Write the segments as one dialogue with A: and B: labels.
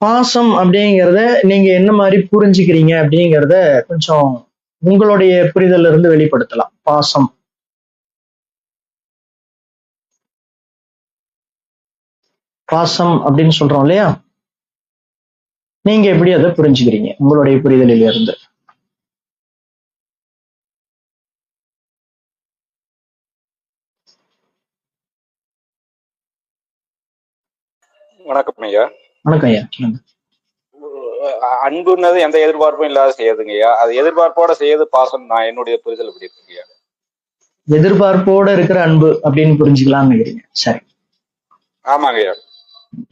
A: பாசம் அப்படிங்கிறத நீங்க என்ன மாதிரி புரிஞ்சுக்கிறீங்க அப்படிங்கிறத கொஞ்சம் உங்களுடைய புரிதல்ல இருந்து வெளிப்படுத்தலாம். பாசம். பாசம் அப்படின்னு சொல்றோம் இல்லையா? நீங்க எப்படி அதை புரிஞ்சுக்கிறீங்க? உங்களுடைய புரிதலில் இருந்து.
B: வணக்கம் ஐயா.
A: வணக்கம் ஐயா
B: அன்புன்னது எந்த எதிர்பார்ப்பும் இல்லாத செய்யுதுங்க ஐயா. அது எதிர்பார்ப்போட செய்யறது பாசம் நான் என்னுடைய புரிதல் இப்படி இருக்குங்க
A: எதிர்பார்ப்போட இருக்கிற அன்பு அப்படின்னு புரிஞ்சுக்கலாம்னு நினைக்கிறீங்க. சரி.
B: ஆமாங்க ஐயா.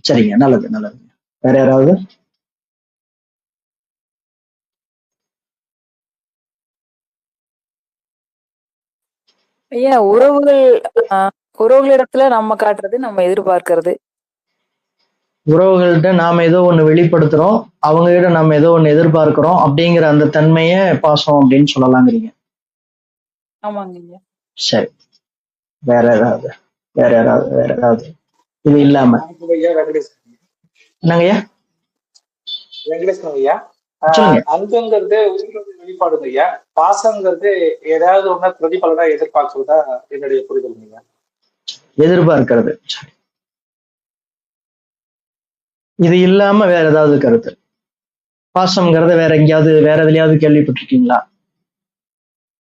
A: சரிங்க நல்லது நல்லது. வேற யாராவது?
C: ஐயா உறவுகள் ஆஹ், உறவுகளிடத்துல நம்ம காட்டுறது நம்ம எதிர்பார்க்கிறது.
A: உறவுகள்கிட்ட நாம ஏதோ ஒண்ணு வெளிப்படுத்துறோம் அவங்க கிட்ட நம்ம ஏதோ ஒண்ணு எதிர்பார்க்கிறோம் அப்படிங்கிற அந்த தன்மைய பாசம் அப்படின்னு சொல்லலாங்கிறீங்க.
C: ஆமாங்க
A: சரி. வேற ஏதாவது வேற யாராவது வேற ஏதாவது? இது இல்லாம.
D: ஐயா வெங்கடேஷ்
A: என்னங்க ஐயா?
D: வெங்கடேஷ் ஐயா.
A: சொல்லுங்க.
D: ஆஹ் அன்புங்கிறது வெளிப்பாடுங்க ஐயா. பாசங்கிறது ஏதாவது ஒண்ணு பிரதிபலனா எதிர்பார்க்கிறதா என்னுடைய புரிதல்
A: எதிர்பார்க்கிறது. சரி. இது இல்லாம வேற ஏதாவது கருத்து? பாசம்ங்கிறத வேற எங்கேயாவது வேற எதுலயாவது கேள்விப்பட்டிருக்கீங்களா?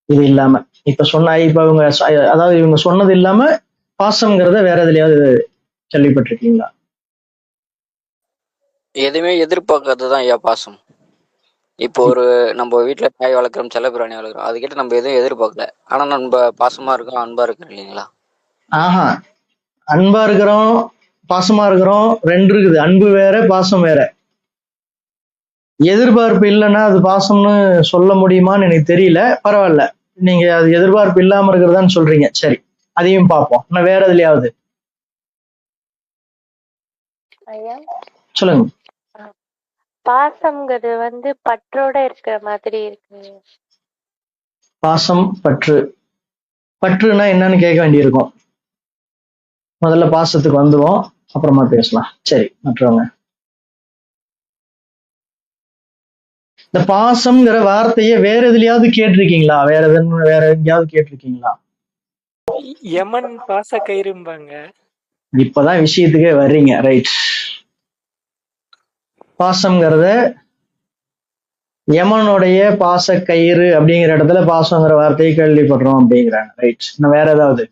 A: இது இல்லாம. இப்ப சொன்ன இப்ப இவங்க அதாவது இவங்க சொன்னது இல்லாம பாசம்ங்கிறத வேற எதுலயாவது கேள்விப்பட்டிருக்கீங்களா?
E: எதுவுமே எதிர்பார்க்கறது தான் ஐயா பாசம். இப்போ ஒரு நம்ம வீட்ல நாய் வளர்க்குறோம் செல்லப்பிராணி வளர்க்குறோம். அதுக்கிட்ட நம்ம எதுவும் எதிர்பார்க்கல. ஆனா நம்ம பாசமா இருக்கோம் அன்பா இருக்கோம் இல்லைங்களா?
A: ஆஹா. அன்பா இருக்கிறோம் பாசமா இருக்கிறோம் ரெண்டு இருக்குது அன்பு வேற பாசம் வேற. எதிர்பார்ப்பு இல்லைன்னா அது பாசம்னு சொல்ல முடியுமான்னு எனக்கு தெரியல. பரவாயில்ல. நீங்க அது எதிர்பார்ப்பு இல்லாம இருக்கிறதான்னு சொல்றீங்க. சரி. அதையும் பார்ப்போம். இன்னும் வேற எதுலயாவது? சொல்லுங்க.
F: பாசம்ங்கிறது வந்து பற்றோட இருக்கிற மாதிரி இருக்கு.
A: பாசம் பற்று. பற்றுனா என்னன்னு கேட்க வேண்டியிருக்கும். முதல்ல பாசத்துக்கு வந்துருவோம் அப்புறமா பேசலாம். சரி மற்றவங்க. இந்த பாசம்ங்கிற வார்த்தையை வேற எதுலயாவது கேட்டிருக்கீங்களா? வேற எதுன்னு வேற எங்கேயாவது கேட்டிருக்கீங்களா?
G: யமன் பாச கயிறும்பாங்க.
A: இப்பதான் விஷயத்துக்கே வர்றீங்க. ரைட் பாசம்ங்கிறத யமனுடைய பாச கயிறு அப்படிங்கிற இடத்துல பாசங்கிற வார்த்தையை கேள்விப்படுறோம் அப்படிங்கிறாங்க. ரைட் இன்னும் வேற ஏதாவது?